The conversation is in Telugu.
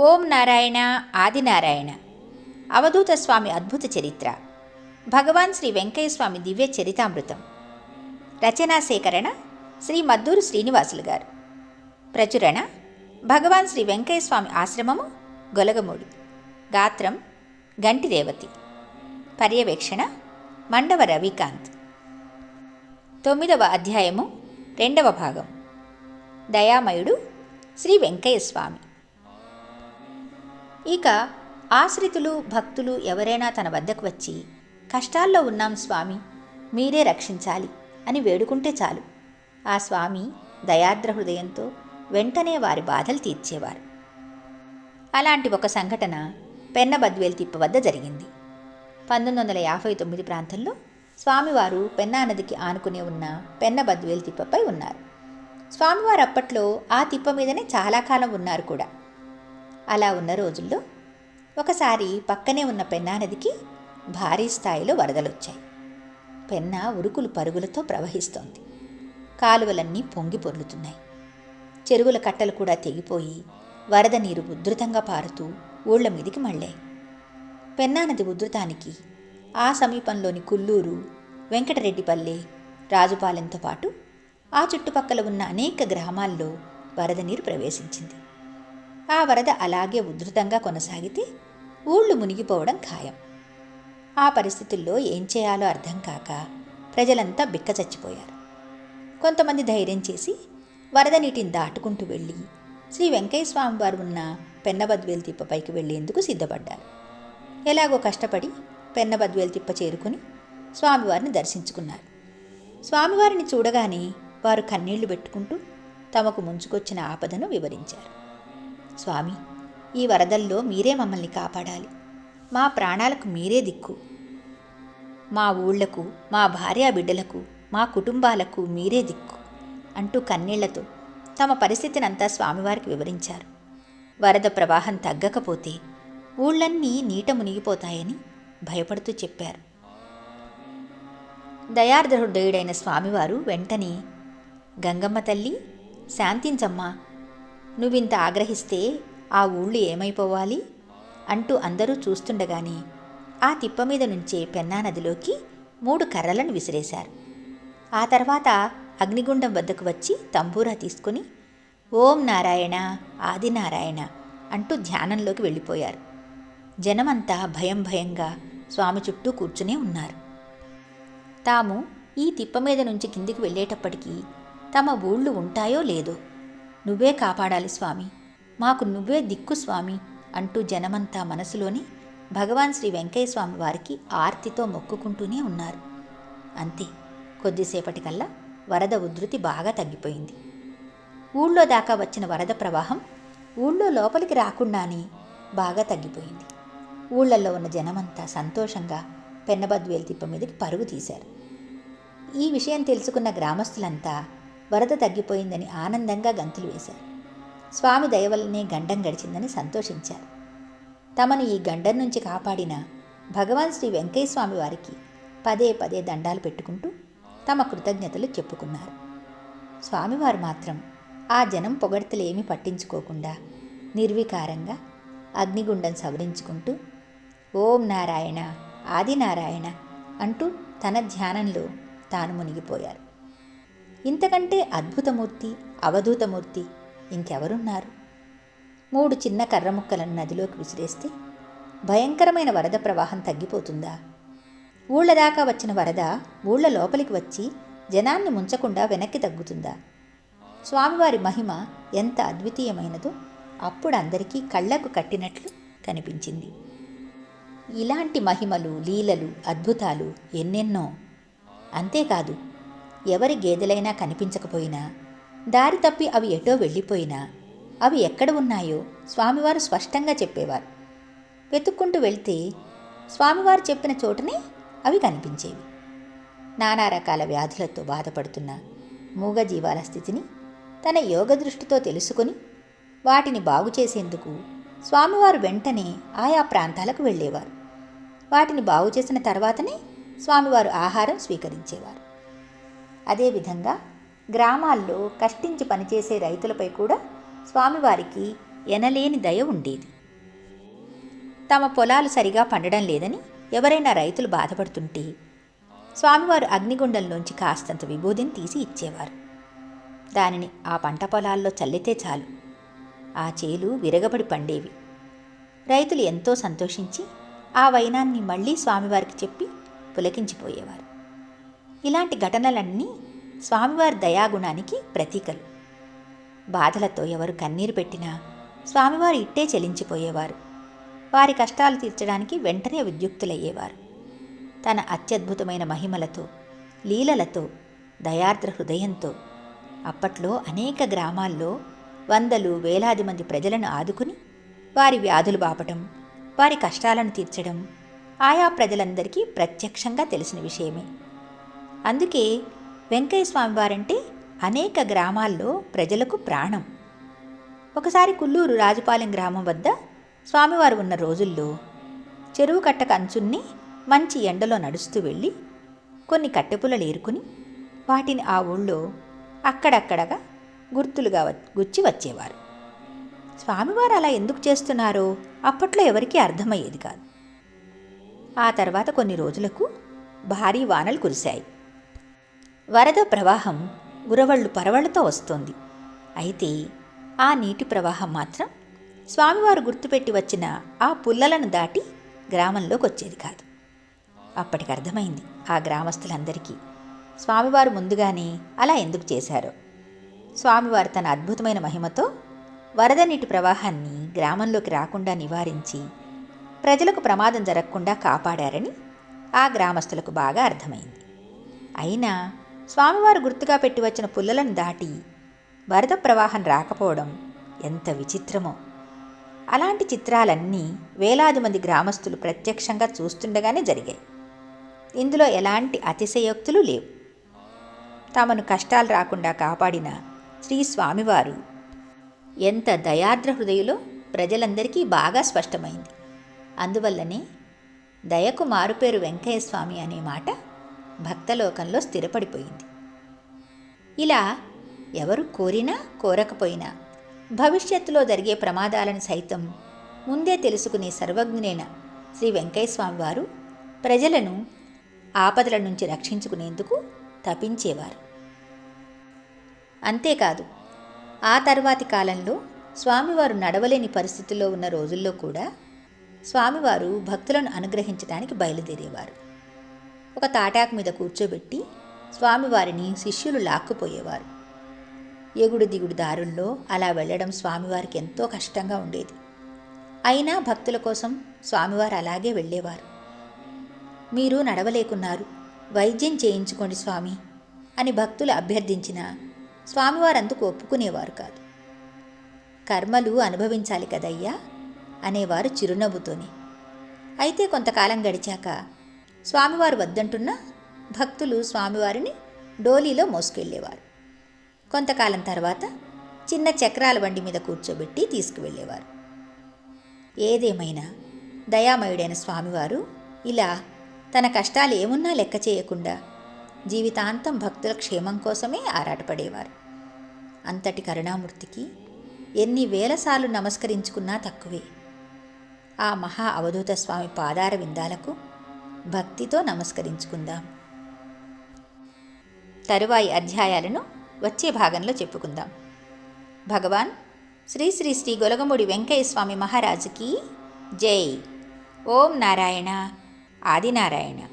ఓం నారాయణ ఆదినారాయణ అవధూత స్వామి అద్భుత చరిత్ర. భగవాన్ శ్రీ వెంకయ్యస్వామి దివ్య చరితామృతం. రచనా సేకరణ శ్రీ మద్దూరు శ్రీనివాసులు గారు. ప్రచురణ భగవాన్ శ్రీ వెంకయ్యస్వామి ఆశ్రమము గొలగమూడి. గాత్రం గంటిదేవతి. పర్యవేక్షణ మండవ రవికాంత్. తొమ్మిదవ అధ్యాయము రెండవ భాగం. దయామయుడు శ్రీ వెంకయ్యస్వామి ఇక ఆశ్రితులు భక్తులు ఎవరైనా తన వద్దకు వచ్చి కష్టాల్లో ఉన్నాం స్వామి మీరే రక్షించాలి అని వేడుకుంటే చాలు. ఆ స్వామి దయాద్ర హృదయంతో వెంటనే వారి బాధలు తీర్చేవారు. అలాంటి ఒక సంఘటన పెన్నబద్వేల్ తిప్ప వద్ద జరిగింది. పంతొమ్మిది వందల యాభై తొమ్మిది ప్రాంతంలో స్వామివారు పెన్నా నదికి ఆనుకునే ఉన్న పెన్నబద్వేల్ తిప్పపై ఉన్నారు. స్వామివారు అప్పట్లో ఆ తిప్ప మీదనే చాలా కాలం ఉన్నారు కూడా. అలా ఉన్న రోజుల్లో ఒకసారి పక్కనే ఉన్న పెన్నా నదికి భారీ స్థాయిలో వరదలొచ్చాయి. పెన్నా ఉరుకులు పరుగులతో ప్రవహిస్తోంది. కాలువలన్నీ పొంగి పొర్లుతున్నాయి. చెరువుల కట్టలు కూడా తెగిపోయి వరద నీరు ఉధృతంగా పారుతూ ఊళ్ళ మీదికి మళ్ళాయి. పెన్నా నది ఉధృతానికి ఆ సమీపంలోని కుల్లూరు వెంకటరెడ్డిపల్లె రాజుపాలెంతో పాటు ఆ చుట్టుపక్కల ఉన్న అనేక గ్రామాల్లో వరద నీరు ప్రవేశించింది. ఆ వరద అలాగే ఉధృతంగా కొనసాగితే ఊళ్ళు మునిగిపోవడం ఖాయం. ఆ పరిస్థితుల్లో ఏం చేయాలో అర్థం కాక ప్రజలంతా బిక్క చచ్చిపోయారు. కొంతమంది ధైర్యం చేసి వరద నీటిని దాటుకుంటూ వెళ్ళి శ్రీ వెంకయ్య స్వామివారు ఉన్న పెన్నబద్వేలు తిప్పపైకి వెళ్ళేందుకు సిద్ధపడ్డారు. ఎలాగో కష్టపడి పెన్నబద్వేలు తిప్ప చేరుకుని స్వామివారిని దర్శించుకున్నారు. స్వామివారిని చూడగానే వారు కన్నీళ్ళు పెట్టుకుంటూ తమకు ముంచుకొచ్చిన ఆపదను వివరించారు. స్వామి ఈ వరదల్లో మీరే మమ్మల్ని కాపాడాలి. మా ప్రాణాలకు మీరే దిక్కు. మా ఊళ్ళకు మా భార్యా బిడ్డలకు మా కుటుంబాలకు మీరే దిక్కు అంటూ కన్నీళ్ళతో తమ పరిస్థితినంతా స్వామివారికి వివరించారు. వరద ప్రవాహం తగ్గకపోతే ఊళ్ళన్నీ నీట మునిగిపోతాయని భయపడుతూ చెప్పారు. దయార్ధహృదయుడైన స్వామివారు వెంటనే గంగమ్మ తల్లి శాంతించమ్మా నువ్వింత ఆగ్రహిస్తే ఆ ఊళ్ళు ఏమైపోవాలి? అంటూ అందరూ చూస్తుండగానే ఆ తిప్ప మీద నుంచే పెన్నా నదిలోకి మూడు కర్రలను విసిరేశారు. ఆ తర్వాత అగ్నిగుండం వద్దకు వచ్చి తంబూరా తీసుకుని ఓం నారాయణ ఆదినారాయణ అంటూ ధ్యానంలోకి వెళ్ళిపోయారు. జనమంతా భయం భయంగా స్వామి చుట్టూ కూర్చునే ఉన్నారు. తాము ఈ తిప్ప మీద నుంచి కిందికి వెళ్ళేటప్పటికీ తమ ఊళ్ళు ఉంటాయో లేదో నువ్వే కాపాడాలి స్వామి. మాకు నువ్వే దిక్కు స్వామి అంటూ జనమంతా మనసులోని భగవాన్ శ్రీ వెంకయ్య స్వామి వారికి ఆర్తితో మొక్కుకుంటూనే ఉన్నారు. అంతే. కొద్దిసేపటికల్లా వరద ఉధృతి బాగా తగ్గిపోయింది. ఊళ్ళో దాకా వచ్చిన వరద ప్రవాహం ఊళ్ళో లోపలికి రాకుండానే బాగా తగ్గిపోయింది. ఊళ్ళల్లో ఉన్న జనమంతా సంతోషంగా పెన్నబద్వేలు తిప్ప మీదకి పరుగు తీశారు. ఈ విషయం తెలుసుకున్న గ్రామస్తులంతా వరద తగ్గిపోయిందని ఆనందంగా గంతులు వేశారు. స్వామి దయవల్లనే గండం గడిచిందని సంతోషించారు. తమను ఈ గండం నుంచి కాపాడిన భగవాన్ శ్రీ వెంకయ్యస్వామి వారికి పదే పదే దండాలు పెట్టుకుంటూ తమ కృతజ్ఞతలు చెప్పుకున్నారు. స్వామివారు మాత్రం ఆ జనం పొగడ్తలేమీ పట్టించుకోకుండా నిర్వికారంగా అగ్నిగుండం సవరించుకుంటూ ఓం నారాయణ ఆదినారాయణ అంటూ తన ధ్యానంలో తాను మునిగిపోయారు. ఇంతకంటే అద్భుతమూర్తి అవధూతమూర్తి ఇంకెవరున్నారు? మూడు చిన్న కర్ర ముక్కలను నదిలోకి విసిరేస్తే భయంకరమైన వరద ప్రవాహం తగ్గిపోతుందా? ఊళ్ళ దాకా వచ్చిన వరద ఊళ్ళ లోపలికి వచ్చి జనాన్ని ముంచకుండా వెనక్కి తగ్గుతుందా? స్వామివారి మహిమ ఎంత అద్వితీయమైనదో అప్పుడు అందరికీ కళ్ళకు కట్టినట్లు కనిపించింది. ఇలాంటి మహిమలు లీలలు అద్భుతాలు ఎన్నెన్నో. అంతేకాదు ఎవరి గేదెలైనా కనిపించకపోయినా దారి తప్పి అవి ఎటో వెళ్ళిపోయినా అవి ఎక్కడ ఉన్నాయో స్వామివారు స్పష్టంగా చెప్పేవారు. వెతుక్కుంటూ వెళ్తే స్వామివారు చెప్పిన చోటనే అవి కనిపించేవి. నానా రకాల వ్యాధులతో బాధపడుతున్న మూగజీవాల స్థితిని తన యోగ దృష్టితో తెలుసుకొని వాటిని బాగు చేసేందుకు స్వామివారు వెంటనే ఆయా ప్రాంతాలకు వెళ్ళేవారు. వాటిని బాగు చేసిన తర్వాతనే స్వామివారు ఆహారం స్వీకరించేవారు. అదేవిధంగా గ్రామాల్లో కష్టించి పనిచేసే రైతులపై కూడా స్వామివారికి ఎనలేని దయ ఉండేది. తమ పొలాలు సరిగా పండడం లేదని ఎవరైనా రైతులు బాధపడుతుంటే స్వామివారు అగ్నిగుండంలోంచి కాస్తంత విభూదిని తీసి ఇచ్చేవారు. దానిని ఆ పంట పొలాల్లో చల్లితే చాలు. ఆ చేలు విరగబడి పండేవి. రైతులు ఎంతో సంతోషించి ఆ వైనాన్ని మళ్ళీ స్వామివారికి చెప్పి పులకించిపోయేవారు. ఇలాంటి ఘటనలన్నీ స్వామివారి దయాగుణానికి ప్రతీకలు. బాధలతో ఎవరు కన్నీరు పెట్టినా స్వామివారు ఇట్టే చెలించిపోయేవారు. వారి కష్టాలు తీర్చడానికి వెంటనే విద్యుక్తులయ్యేవారు. తన అత్యద్భుతమైన మహిమలతో లీలలతో దయార్ద్ర హృదయంతో అప్పట్లో అనేక గ్రామాల్లో వందలు వేలాది మంది ప్రజలను ఆదుకుని వారి వ్యాధులు బాపటం వారి కష్టాలను తీర్చడం ఆయా ప్రజలందరికీ ప్రత్యక్షంగా తెలిసిన విషయమే. అందుకే వెంకయ్య స్వామివారంటే అనేక గ్రామాల్లో ప్రజలకు ప్రాణం. ఒకసారి కుల్లూరు రాజుపాలెం గ్రామం వద్ద స్వామివారు ఉన్న రోజుల్లో చెరువు కట్టక అంచున్ని మంచి ఎండలో నడుస్తూ వెళ్ళి కొన్ని కట్టెపుల్లలు ఏరుకుని వాటిని ఆ ఊళ్ళో అక్కడక్కడగా గుర్తులుగా వ- గుచ్చి వచ్చేవారు. స్వామివారు అలా ఎందుకు చేస్తున్నారో అప్పట్లో ఎవరికీ అర్థమయ్యేది కాదు. ఆ తర్వాత కొన్ని రోజులకు భారీ వానలు కురిశాయి. వరద ప్రవాహం ఉరవళ్ళు పరవళ్ళతో వస్తోంది. అయితే ఆ నీటి ప్రవాహం మాత్రం స్వామివారు గుర్తుపెట్టి వచ్చిన ఆ పుల్లలను దాటి గ్రామంలోకి వచ్చేది కాదు. అప్పటికి అర్థమైంది ఆ గ్రామస్తులందరికీ స్వామివారు ముందుగానే అలా ఎందుకు చేశారో. స్వామివారు తన అద్భుతమైన మహిమతో వరద నీటి ప్రవాహాన్ని గ్రామంలోకి రాకుండా నివారించి ప్రజలకు ప్రమాదం జరగకుండా కాపాడారని ఆ గ్రామస్తులకు బాగా అర్థమైంది. అయినా స్వామివారు గుర్తుగా పెట్టి వచ్చిన పుల్లలను దాటి వరద ప్రవాహం రాకపోవడం ఎంత విచిత్రమో. అలాంటి చిత్రాలన్నీ వేలాది మంది గ్రామస్తులు ప్రత్యక్షంగా చూస్తుండగానే జరిగాయి. ఇందులో ఎలాంటి అతిశయోక్తులు లేవు. తమను కష్టాలు రాకుండా కాపాడిన శ్రీ స్వామివారు ఎంత దయార్ద్ర హృదయులో ప్రజలందరికీ బాగా స్పష్టమైంది. అందువల్లనే దయకు మారుపేరు వెంకయ్య స్వామి అనే మాట భక్తలోకంలో స్థిరపడిపోయింది. ఇలా ఎవరు కోరినా కోరకపోయినా భవిష్యత్తులో జరిగే ప్రమాదాలను సైతం ముందే తెలుసుకునే సర్వజ్ఞులైన శ్రీ వెంకయ్యస్వామి వారు ప్రజలను ఆపదల నుంచి రక్షించుకునేందుకు తపించేవారు. అంతేకాదు ఆ తర్వాతి కాలంలో స్వామివారు నడవలేని పరిస్థితుల్లో ఉన్న రోజుల్లో కూడా స్వామివారు భక్తులను అనుగ్రహించడానికి బయలుదేరేవారు. ఒక తాటాకు మీద కూర్చోబెట్టి స్వామివారిని శిష్యులు లాక్కుపోయేవారు. ఎగుడు దిగుడు దారుల్లో అలా వెళ్ళడం స్వామివారికి ఎంతో కష్టంగా ఉండేది. అయినా భక్తుల కోసం స్వామివారు అలాగే వెళ్ళేవారు. మీరు నడవలేకున్నారు వైద్యం చేయించుకోండి స్వామి అని భక్తులు అభ్యర్థించినా స్వామివారు అందుకు ఒప్పుకునేవారు కాదు. కర్మలు అనుభవించాలి కదయ్యా అనేవారు చిరునవ్వుతోనే. అయితే కొంతకాలం గడిచాక స్వామివారు వద్దంటున్న భక్తులు స్వామివారిని డోలీలో మోసుకెళ్ళేవారు. కొంతకాలం తర్వాత చిన్న చక్రాల బండి మీద కూర్చోబెట్టి తీసుకువెళ్ళేవారు. ఏదేమైనా దయామయుడైన స్వామివారు ఇలా తన కష్టాలు ఏమున్నా లెక్క చేయకుండా జీవితాంతం భక్తుల క్షేమం కోసమే ఆరాటపడేవారు. అంతటి కరుణామూర్తికి ఎన్ని వేలసార్లు నమస్కరించుకున్నా తక్కువే. ఆ మహా అవధూత స్వామి పాదార విందాలకు భక్తితో నమస్కరించుకుందాం. తరువాయి అధ్యాయాలను వచ్చే భాగంలో చెప్పుకుందాం. భగవాన్ శ్రీ శ్రీ శ్రీ గొలగముడి వెంకయ్య స్వామి మహారాజుకి జై. ఓం నారాయణ ఆదినారాయణ.